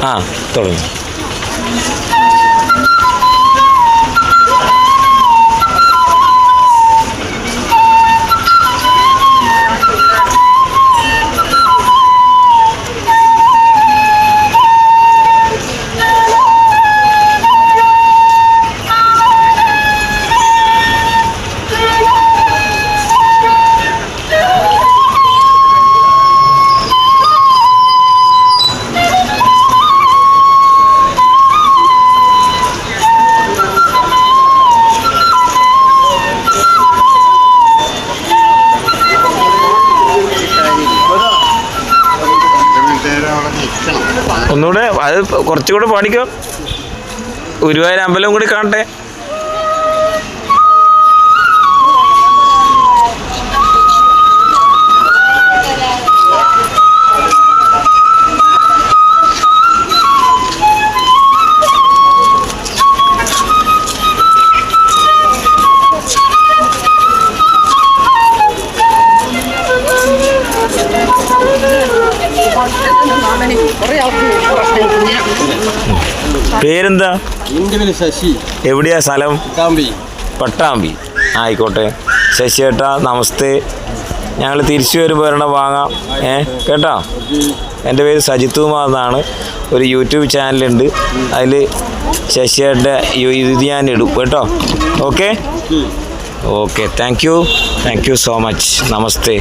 啊到了。ഒന്നുകൂടെ അത് കുറച്ചുകൂടെ പാടിക്കോ. ഗുരുവായൂർ അമ്പലം കൂടി കാണട്ടെ. പേരെന്താ? ശശി. എവിടെയാ സ്ഥലം? പട്ടാമ്പി. ആയിക്കോട്ടെ. ശശി ഏട്ടാ നമസ്തേ. ഞങ്ങൾ തിരിച്ചു വരുമ്പോൾ ഒരെണ്ണം വാങ്ങാം. ഏ കേട്ടോ? എന്റെ പേര് സജിത് കുമാർ എന്നാണ്. ഒരു യൂട്യൂബ് ചാനലുണ്ട്. അതിൽ ശശിയേട്ടന്റെ ഇത് ഞാൻ ഇടും. കേട്ടോ? Okay? Okay. Thank you. Thank you so much. Namaste.